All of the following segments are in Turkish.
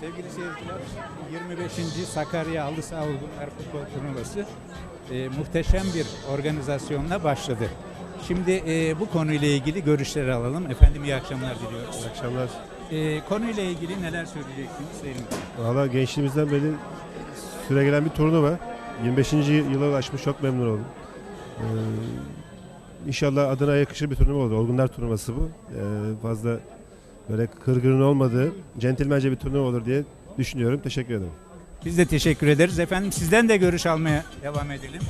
Sevgili seyirciler, 25. Sakarya Halı Saha Olgunlar Futbol Turnuvası e, muhteşem bir organizasyonla başladı. Şimdi e, bu konuyla ilgili görüşleri alalım. Efendim iyi akşamlar diliyoruz. İyi akşamlar. E, konuyla ilgili neler söyleyeceksiniz Hocam? Valla gençliğimizden beri süre gelen bir turnuva. 25. yıla ulaşmış çok memnun oldum. Ee, inşallah adına yakışır bir turnuva olur. Olgunlar turnuvası bu. Ee, fazla böyle kırgırın olmadığı, centilmence bir turnuva olur diye düşünüyorum. Teşekkür ederim. Biz de teşekkür ederiz. Efendim sizden de görüş almaya devam edelim.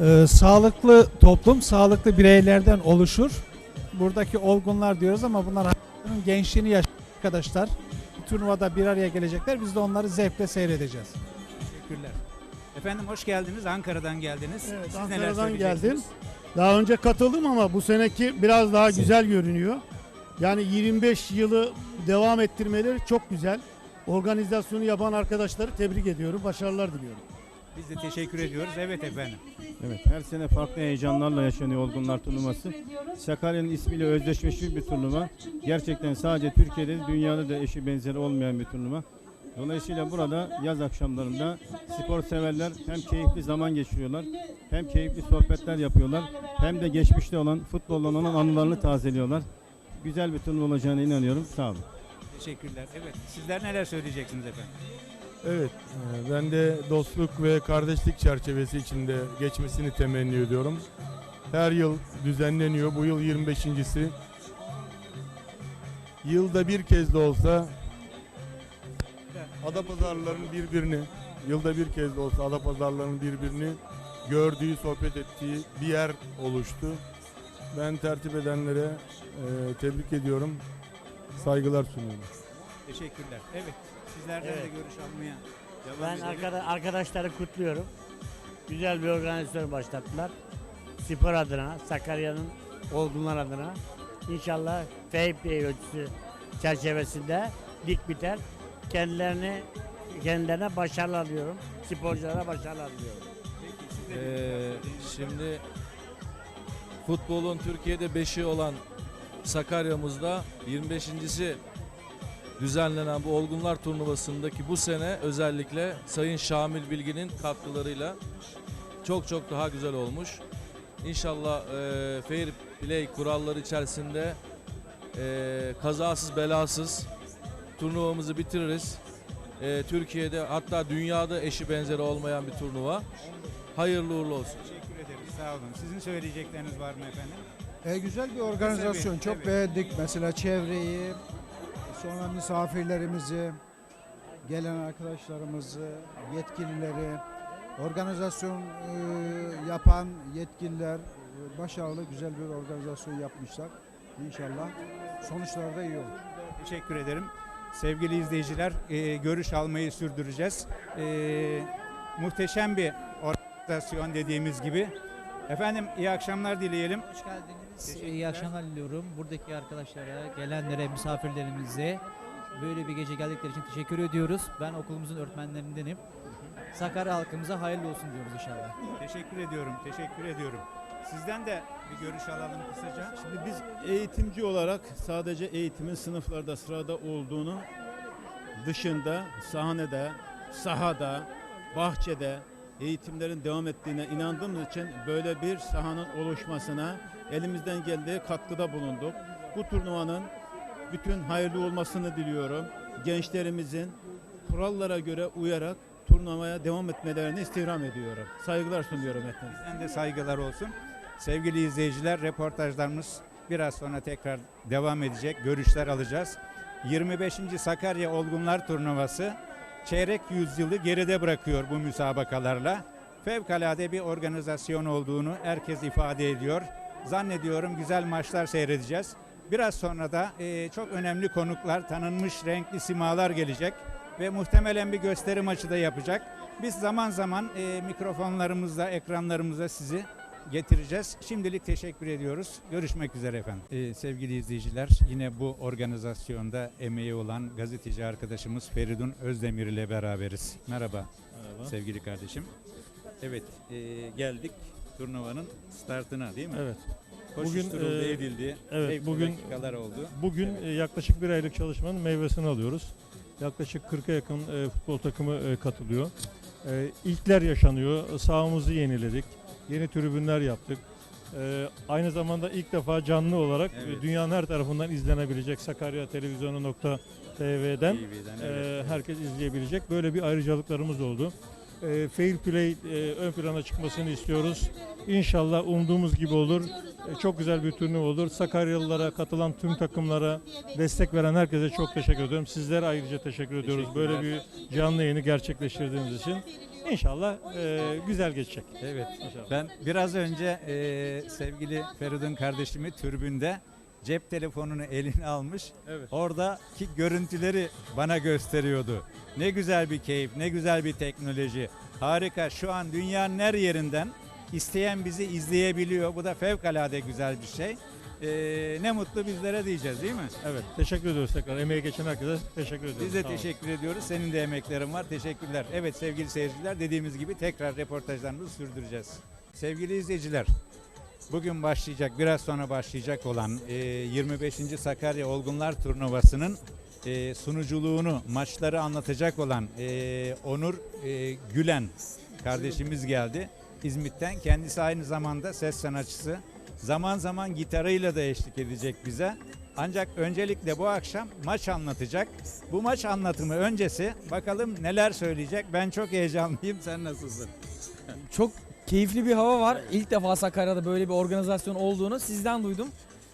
Ee, sağlıklı toplum sağlıklı bireylerden oluşur. Buradaki olgunlar diyoruz ama bunlar hayatının gençliğini yaşayan arkadaşlar. Bu turnuvada bir araya gelecekler. Biz de onları zevkle seyredeceğiz. Teşekkürler. Efendim hoş geldiniz. Ankara'dan geldiniz. Evet, Siz neler Ankara'dan geldim. Daha önce katıldım ama bu seneki biraz daha güzel görünüyor. Yani 25 yılı devam ettirmeleri çok güzel. Organizasyonu yapan arkadaşları tebrik ediyorum. Başarılar diliyorum. Biz de teşekkür ediyoruz. Evet efendim. Evet, her sene farklı heyecanlarla yaşanıyor Olgunlar turnuvası. Sakarya'nın ismiyle özdeşleşmiş bir turnuva. Gerçekten sadece Türkiye'de dünyada da eşi benzeri olmayan bir turnuva. Dolayısıyla burada yaz akşamlarında spor severler hem keyifli zaman geçiriyorlar, hem keyifli sohbetler yapıyorlar, hem de geçmişte olan futbolla olan anılarını tazeliyorlar. Güzel bir turnuva olacağına inanıyorum. Sağ olun. Teşekkürler. Evet. Sizler neler söyleyeceksiniz efendim? Evet, e, ben de dostluk ve kardeşlik çerçevesi içinde geçmesini temenni ediyorum. Her yıl düzenleniyor, bu yıl 25.si. Yılda bir kez de olsa Adapazarlıların birbirini, yılda bir kez de olsa Adapazarlıların birbirini gördüğü, sohbet ettiği bir yer oluştu. Ben tertip edenlere e, tebrik ediyorum, saygılar sunuyorum. Teşekkürler. Evet. Sizlerden de Evet. görüş almaya devam Ben edelim. arkada, arkadaşları kutluyorum. Güzel bir organizasyon başlattılar. Spor adına, Sakarya'nın olgunlar adına. İnşallah FAP ölçüsü çerçevesinde lig biter. Kendilerini kendilerine başarılar diliyorum. Sporculara başarılar diliyorum. Peki, siz de Ee, şimdi futbolun Türkiye'de beşi olan Sakarya'mızda 25.si düzenlenen bu Olgunlar Turnuvası'ndaki bu sene özellikle Sayın Şamil Bilgin'in katkılarıyla çok çok daha güzel olmuş. İnşallah e, fair play kuralları içerisinde e, kazasız belasız turnuvamızı bitiririz. E, Türkiye'de hatta dünyada eşi benzeri olmayan bir turnuva. Hayırlı uğurlu olsun. Sağ olun. Sizin söyleyecekleriniz var mı efendim? E, güzel bir organizasyon. Tabii, Çok tabii. beğendik. Mesela çevreyi, sonra misafirlerimizi, gelen arkadaşlarımızı, yetkilileri, organizasyon e, yapan yetkililer e, başarılı, güzel bir organizasyon yapmışlar. İnşallah sonuçları da iyi olur. Teşekkür ederim. Sevgili izleyiciler, e, görüş almayı sürdüreceğiz. E, muhteşem bir organizasyon dediğimiz gibi. Efendim iyi akşamlar dileyelim. Hoş geldiniz. İyi akşamlar diliyorum. Buradaki arkadaşlara, gelenlere, misafirlerimize böyle bir gece geldikleri için teşekkür ediyoruz. Ben okulumuzun öğretmenlerindenim. Sakarya halkımıza hayırlı olsun diyoruz inşallah. Teşekkür ediyorum, teşekkür ediyorum. Sizden de bir görüş alalım kısaca. Şimdi biz eğitimci olarak sadece eğitimin sınıflarda sırada olduğunu dışında sahnede, sahada, bahçede eğitimlerin devam ettiğine inandığımız için böyle bir sahanın oluşmasına elimizden geldiği katkıda bulunduk. Bu turnuvanın bütün hayırlı olmasını diliyorum. Gençlerimizin kurallara göre uyarak turnuvaya devam etmelerini istirham ediyorum. Saygılar sunuyorum hepinize. Bizden de saygılar olsun. Sevgili izleyiciler, reportajlarımız biraz sonra tekrar devam edecek. Görüşler alacağız. 25. Sakarya Olgunlar Turnuvası çeyrek yüzyılı geride bırakıyor bu müsabakalarla. Fevkalade bir organizasyon olduğunu herkes ifade ediyor. Zannediyorum güzel maçlar seyredeceğiz. Biraz sonra da eee, çok önemli konuklar, tanınmış renkli simalar gelecek ve muhtemelen bir gösteri maçı da yapacak. Biz zaman zaman eee, mikrofonlarımızla, ekranlarımıza sizi getireceğiz. Şimdilik teşekkür ediyoruz. Görüşmek üzere efendim. Ee, sevgili izleyiciler yine bu organizasyonda emeği olan gazeteci arkadaşımız Feridun Özdemir ile beraberiz. Merhaba, sevgili kardeşim. Evet e, geldik turnuvanın startına değil mi? Evet. Bugün, e, edildi. evet, Zevkli bugün- dakikalar oldu. Bugün Evet. e, yaklaşık bir aylık çalışmanın meyvesini alıyoruz. Yaklaşık 40'a yakın e, futbol takımı e, katılıyor. E, ilkler yaşanıyor. Sahamızı yeniledik. Yeni tribünler yaptık. E, aynı zamanda ilk defa canlı olarak Evet. e, dünyanın her tarafından izlenebilecek Sakarya Televizyonu.tv'den TV'den, e, evet. herkes izleyebilecek. Böyle bir ayrıcalıklarımız oldu. E, fair play e, ön plana çıkmasını istiyoruz. İnşallah umduğumuz gibi olur. E, çok güzel bir turnuva olur. Sakaryalılara, katılan tüm takımlara, destek veren herkese çok teşekkür ediyorum. Sizlere ayrıca teşekkür ediyoruz. Böyle bir canlı yayını gerçekleştirdiğiniz için. İnşallah e, güzel geçecek. Evet. İnşallah. Ben biraz önce e, sevgili Feridun kardeşimi türbünde cep telefonunu eline almış. Evet. Oradaki görüntüleri bana gösteriyordu. Ne güzel bir keyif, ne güzel bir teknoloji. Harika. Şu an dünyanın her yerinden isteyen bizi izleyebiliyor. Bu da fevkalade güzel bir şey. E, ne mutlu bizlere diyeceğiz değil mi? Evet. Teşekkür ediyoruz tekrar. Emeği geçen herkese teşekkür ediyoruz. Biz de Sağ olun. teşekkür ediyoruz. Senin de emeklerin var. Teşekkürler. Evet sevgili seyirciler dediğimiz gibi tekrar reportajlarımızı sürdüreceğiz. Sevgili izleyiciler bugün başlayacak biraz sonra başlayacak olan e, 25. Sakarya Olgunlar Turnuvası'nın e, sunuculuğunu maçları anlatacak olan e, Onur e, Gülen kardeşimiz geldi İzmit'ten. Kendisi aynı zamanda ses sanatçısı. Zaman zaman gitarıyla da eşlik edecek bize. Ancak öncelikle bu akşam maç anlatacak. Bu maç anlatımı öncesi bakalım neler söyleyecek. Ben çok heyecanlıyım. Sen nasılsın? Çok keyifli bir hava var. İlk defa Sakarya'da böyle bir organizasyon olduğunu sizden duydum.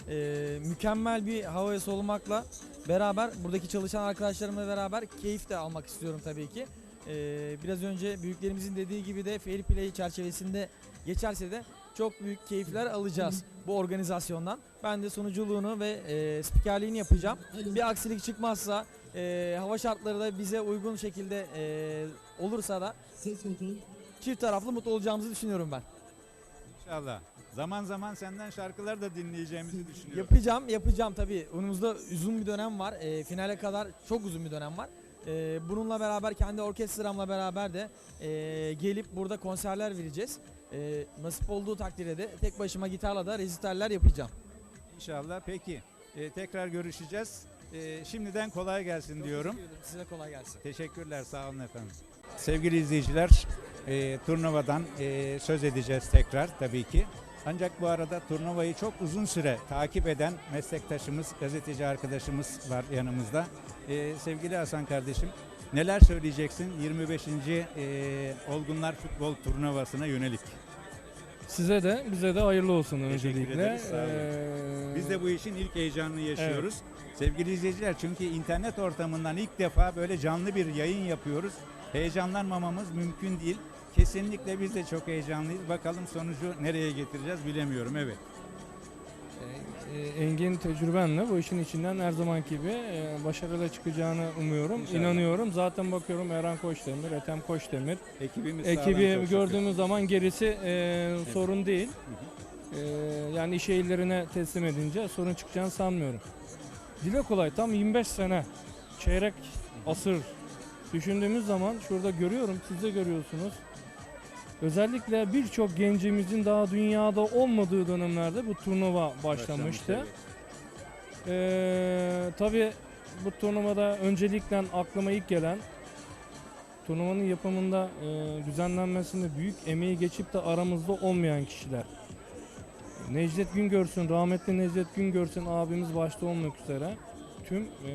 Ee, mükemmel bir havaya solumakla beraber buradaki çalışan arkadaşlarımla beraber keyif de almak istiyorum tabii ki. Ee, biraz önce büyüklerimizin dediği gibi de fair play çerçevesinde geçerse de çok büyük keyifler alacağız bu organizasyondan. Ben de sunuculuğunu ve e, spikerliğini yapacağım. Bir aksilik çıkmazsa e, hava şartları da bize uygun şekilde e, olursa da çift taraflı mutlu olacağımızı düşünüyorum ben. İnşallah. Zaman zaman senden şarkılar da dinleyeceğimizi düşünüyorum. Yapacağım, yapacağım tabii. Önümüzde uzun bir dönem var. E, finale kadar çok uzun bir dönem var. E, bununla beraber kendi orkestramla beraber de e, gelip burada konserler vereceğiz. E, nasip olduğu takdirde de tek başıma gitarla da rezitaller yapacağım. İnşallah. Peki. e, tekrar görüşeceğiz. E, şimdiden kolay gelsin diyorum. Teşekkür ederim. Size kolay gelsin. Teşekkürler, sağ olun efendim. Sevgili izleyiciler, e, turnuvadan e, söz edeceğiz tekrar tabii ki. Ancak bu arada turnuvayı çok uzun süre takip eden meslektaşımız, gazeteci arkadaşımız var yanımızda. E, sevgili Hasan kardeşim, neler söyleyeceksin 25. E, Olgunlar Futbol Turnuvası'na yönelik? Size de bize de hayırlı olsun öncelikle. ederiz, sağ olun. Ee, Biz de bu işin ilk heyecanını yaşıyoruz. Sevgili izleyiciler çünkü internet ortamından ilk defa böyle canlı bir yayın yapıyoruz. Heyecanlanmamamız mümkün değil. Kesinlikle biz de çok heyecanlıyız. Bakalım sonucu nereye getireceğiz bilemiyorum. Evet. E, Engin tecrübenle bu işin içinden her zamanki gibi e, başarılı çıkacağını umuyorum, İnşallah. inanıyorum. Zaten bakıyorum Eren Koçdemir, Ethem Koçdemir. Ekibimiz sağlam, Ekibi şükür. gördüğümüz zaman gerisi e, sorun değil. E, yani iş eğillerine teslim edince sorun çıkacağını sanmıyorum. Dile kolay tam 25 sene, çeyrek asır düşündüğümüz zaman şurada görüyorum, siz de görüyorsunuz. Özellikle birçok gencimizin daha dünyada olmadığı dönemlerde bu turnuva başlamıştı. evet. Ee, tabii bu turnuvada öncelikle aklıma ilk gelen turnuvanın yapımında e, düzenlenmesinde büyük emeği geçip de aramızda olmayan kişiler. Necdet Güngörsün, rahmetli Necdet Güngörsün abimiz başta olmak üzere tüm e,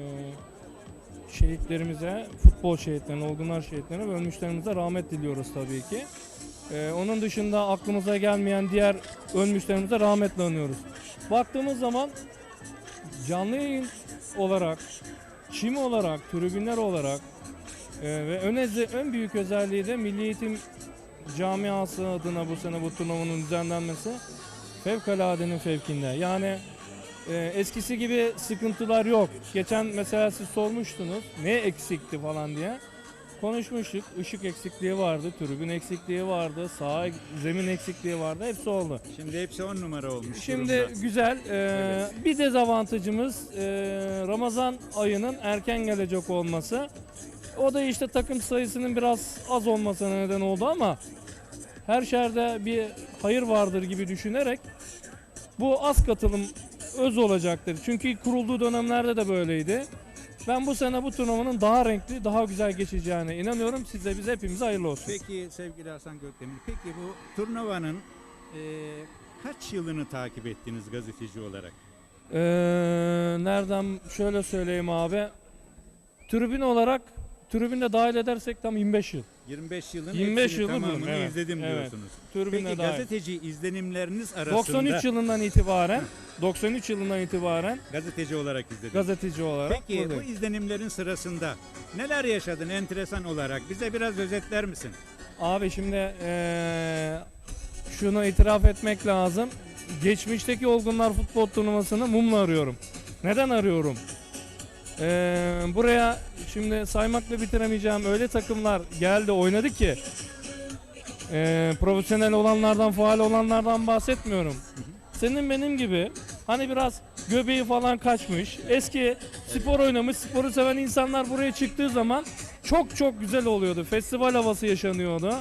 şehitlerimize, futbol şehitlerine, olgunlar şehitlerine ve ölmüşlerimize rahmet diliyoruz tabii ki. E, onun dışında aklımıza gelmeyen diğer ölmüşlerimize rahmetle anıyoruz. Baktığımız zaman canlı yayın olarak, çim olarak, tribünler olarak e, ve ön, en büyük özelliği de Milli Eğitim Camiası adına bu sene bu turnuvanın düzenlenmesi fevkaladenin fevkinde. Yani e, eskisi gibi sıkıntılar yok. Geçen mesela siz sormuştunuz ne eksikti falan diye. Konuşmuştuk. Işık eksikliği vardı, tribün eksikliği vardı, saha zemin eksikliği vardı. Hepsi oldu. Şimdi hepsi 10 numara olmuş Şimdi durumda. güzel. Ee, Evet. Bir dezavantajımız e, Ramazan ayının erken gelecek olması. O da işte takım sayısının biraz az olmasına neden oldu ama her şerde bir hayır vardır gibi düşünerek bu az katılım öz olacaktır. Çünkü kurulduğu dönemlerde de böyleydi. Ben bu sene bu turnuvanın daha renkli, daha güzel geçeceğine inanıyorum. Size bize hepimize hayırlı olsun. Peki sevgili Hasan Gökdemir, peki bu turnuvanın e, kaç yılını takip ettiniz gazeteci olarak? Ee, nereden şöyle söyleyeyim abi. Tribün olarak tribünde dahil edersek tam 25 yıl. 25 yılın 25 hepsini yılı tamamını evet. izledim Evet. diyorsunuz. Tribünde Peki dahil. gazeteci izlenimleriniz arasında 93 yılından itibaren 93 yılından itibaren gazeteci olarak izledim. gazeteci olarak Peki bu buradayım. izlenimlerin sırasında neler yaşadın enteresan olarak? Bize biraz özetler misin? Abi şimdi eee, şunu itiraf etmek lazım. Geçmişteki Olgunlar Futbol Turnuvası'nı mumla arıyorum. Neden arıyorum? Eee, buraya şimdi saymakla bitiremeyeceğim öyle takımlar geldi oynadı ki eee, profesyonel olanlardan, faal olanlardan bahsetmiyorum. Senin benim gibi hani biraz göbeği falan kaçmış, eski spor oynamış, sporu seven insanlar buraya çıktığı zaman çok çok güzel oluyordu. Festival havası yaşanıyordu.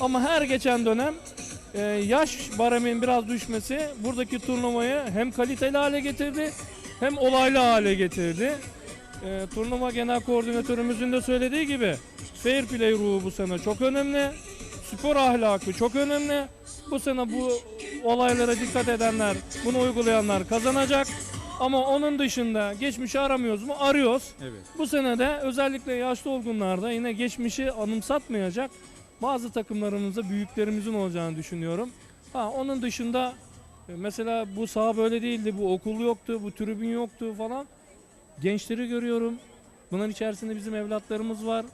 Ama her geçen dönem e, yaş baremin biraz düşmesi buradaki turnuvayı hem kaliteli hale getirdi hem olaylı hale getirdi. E, turnuva genel koordinatörümüzün de söylediği gibi fair play ruhu bu sene çok önemli. Spor ahlakı çok önemli. Bu sene bu olaylara dikkat edenler, bunu uygulayanlar kazanacak. Ama onun dışında geçmişi aramıyoruz mu? Arıyoruz. Evet. Bu sene de özellikle yaşlı olgunlarda yine geçmişi anımsatmayacak bazı takımlarımızda büyüklerimizin olacağını düşünüyorum. Ha onun dışında e, mesela bu saha böyle değildi, bu okul yoktu, bu tribün yoktu falan. Gençleri görüyorum. Bunların içerisinde bizim evlatlarımız var.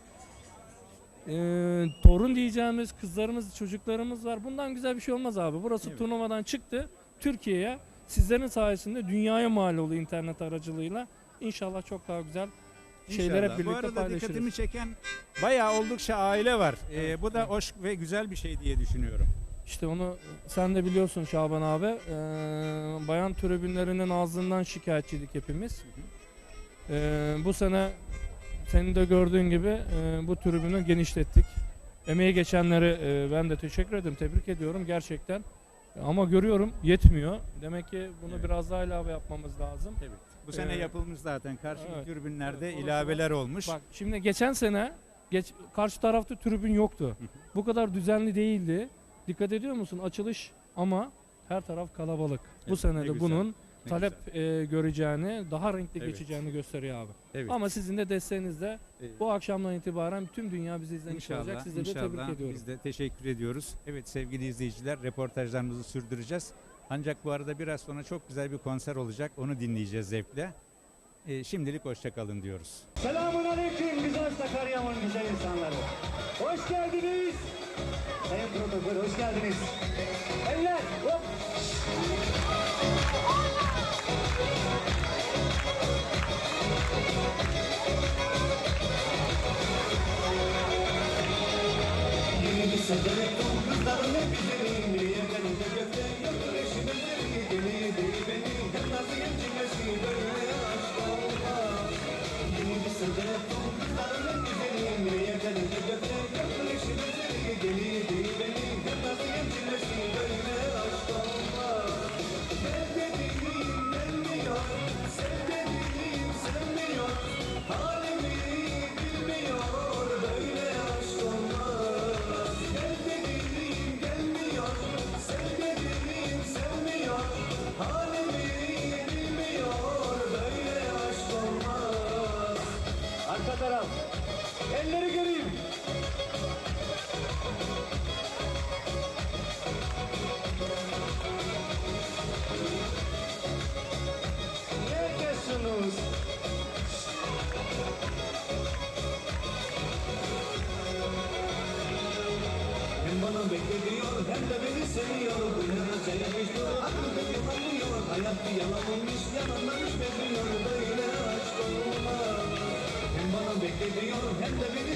Ee, torun diyeceğimiz kızlarımız, çocuklarımız var. Bundan güzel bir şey olmaz abi. Burası Evet. turnuvadan çıktı. Türkiye'ye sizlerin sayesinde dünyaya mal oldu internet aracılığıyla. İnşallah çok daha güzel şeyler hep birlikte Bu arada paylaşırız. dikkatimi çeken bayağı oldukça aile var. Ee, bu da hoş ve güzel bir şey diye düşünüyorum. İşte onu sen de biliyorsun Şaban abi. Ee, bayan tribünlerinin ağzından şikayetçiydik hepimiz. Ee, bu sene senin de gördüğün gibi e, bu tribünü genişlettik. Emeği geçenlere e, ben de teşekkür ederim, tebrik ediyorum gerçekten. Ama görüyorum yetmiyor. Demek ki bunu Evet. biraz daha ilave yapmamız lazım. Evet. Bu sene Ee, yapılmış zaten. Karşı evet. tribünlerde Evet, ilaveler olmuş. Bak şimdi geçen sene geç, karşı tarafta tribün yoktu. Bu kadar düzenli değildi. Dikkat ediyor musun? Açılış ama her taraf kalabalık. Bu Evet, sene ne de bunun ne talep e, göreceğini, daha renkli Evet. geçeceğini gösteriyor abi. Evet. Ama sizin de desteğinizle Evet. bu akşamdan itibaren tüm dünya bizi izlemiş olacak. İnşallah, Sizi de inşallah tebrik ediyorum. biz de teşekkür ediyoruz. Evet sevgili izleyiciler reportajlarımızı sürdüreceğiz. Ancak bu arada biraz sonra çok güzel bir konser olacak. Onu dinleyeceğiz zevkle. Ee, şimdilik hoşçakalın diyoruz. Selamun aleyküm güzel Sakarya'mın güzel insanları. Hoş geldiniz. Sayın protokol hoş geldiniz. Eller hop. Seçenek bu kızların hep güzeli. Yerlerinde gökte yoktur eşinin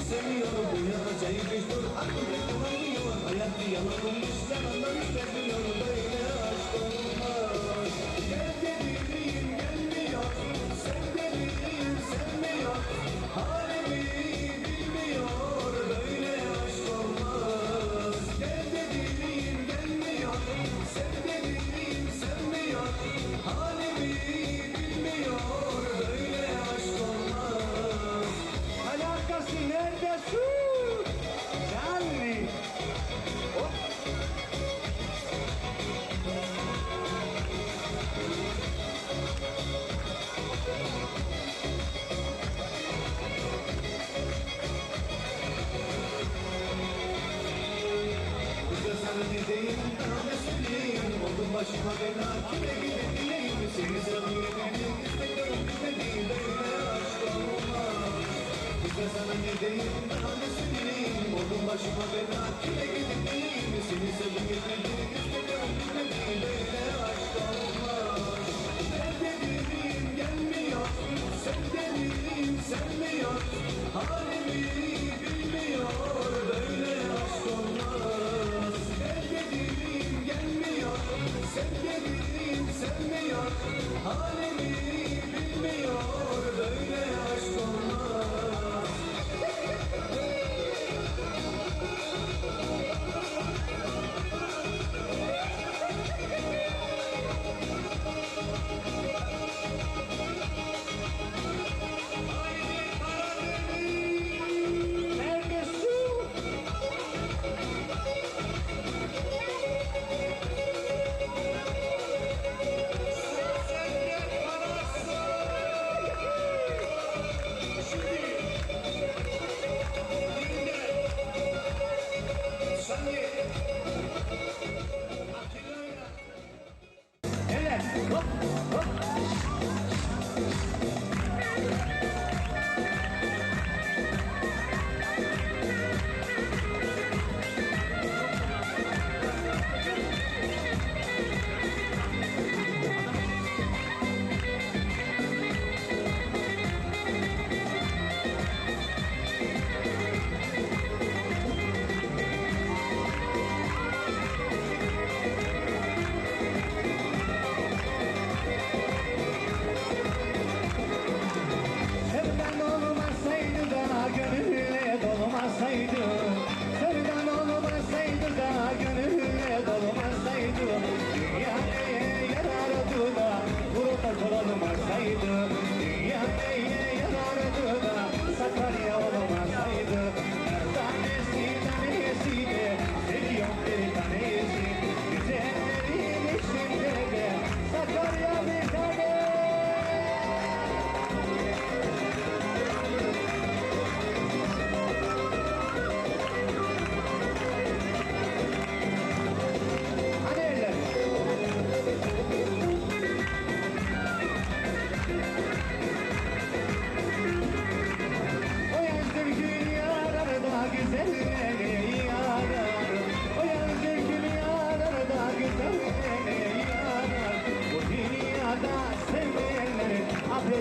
de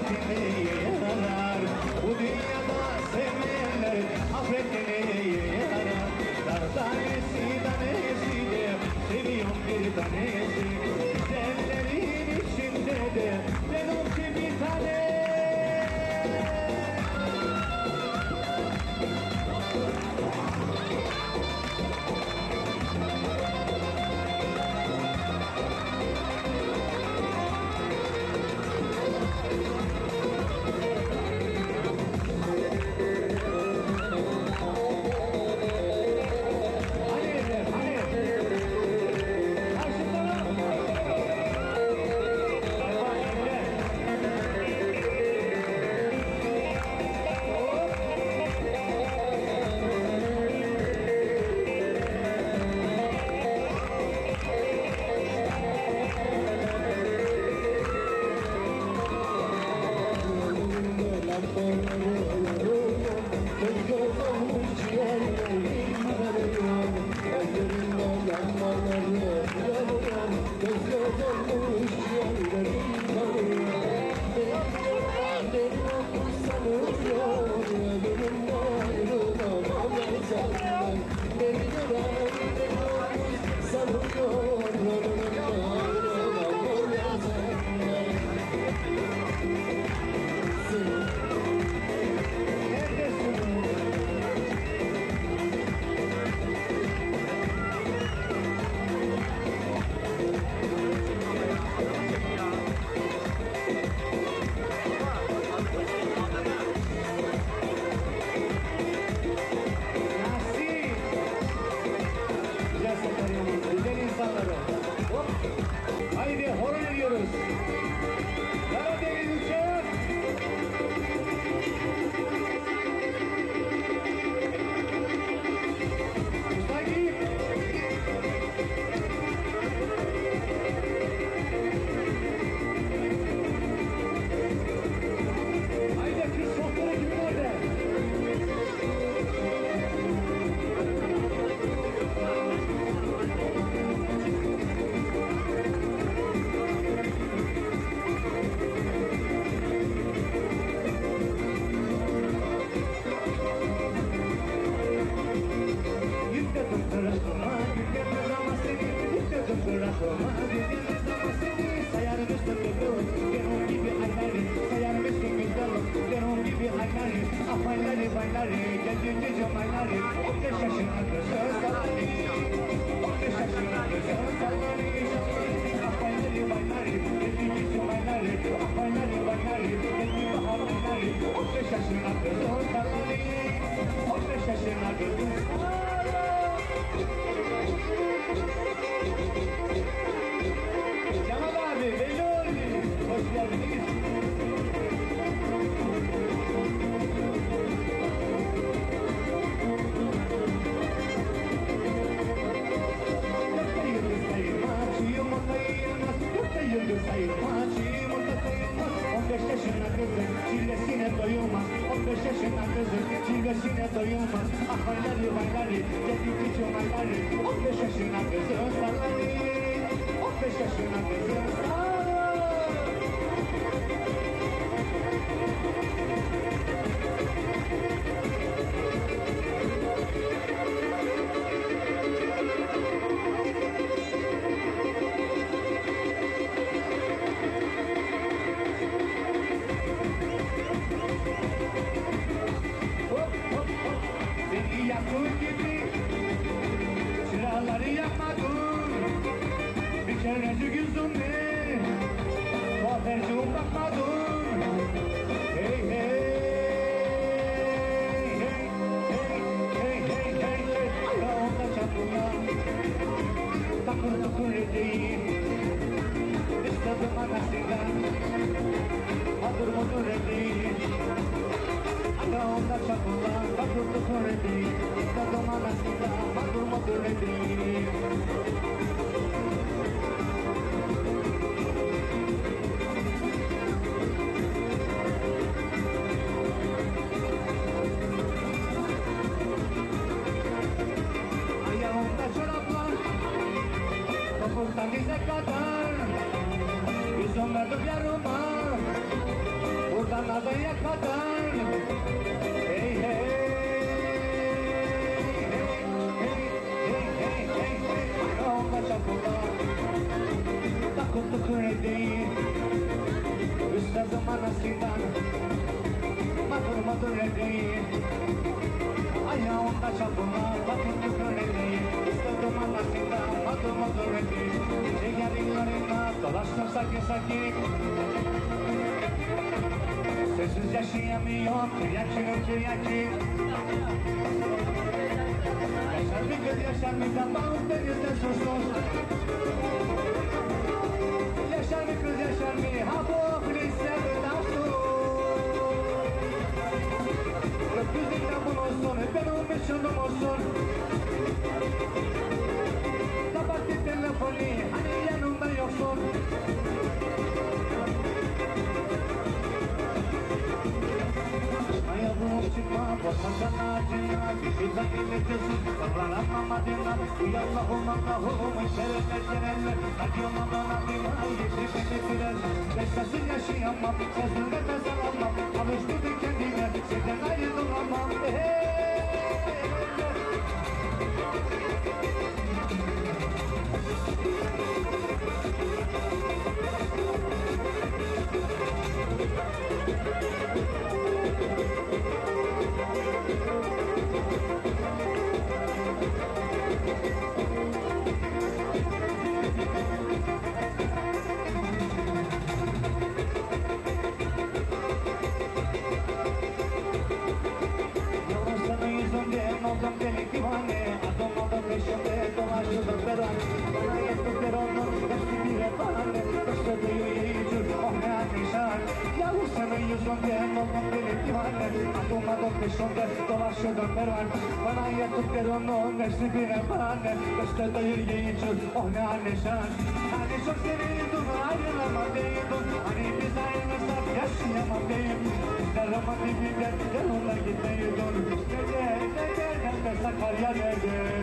Hey. Hallelujah. Poder nunca maduro Topuktan dize kadar Yüzüm verdim yarıma Buradan adaya kadar Hey hey Hey hey hey hey hey hey Ayağımda çapullar Takım tıkır edeyim Üstadım anasından Madır madır edeyim sakin sakin Sessiz yaşayamıyorum Kıyakim kıyakim Yaşar bir göz yaşar bir damağım denizde susuz Yaşar bir kız yaşar bir ha bu kulise davsuz Gökyüzünden bulunsun benim misyonum olsun Beşkasız yaşayamam, sözünde mezar almam Alıştırdım kendime, senden ayrılamam Hey! Yavrum dolaşırdım pervane Bana yettikler onun hepsi bire bahane Başladı yürüyücü oh ne anişan Hani çok seviyordum ayrılamadıydım Hani biz ayrılırsak yaşayamadım Bizler dibinde yanına gitmiyordun Gece gece nerede Sakarya nerede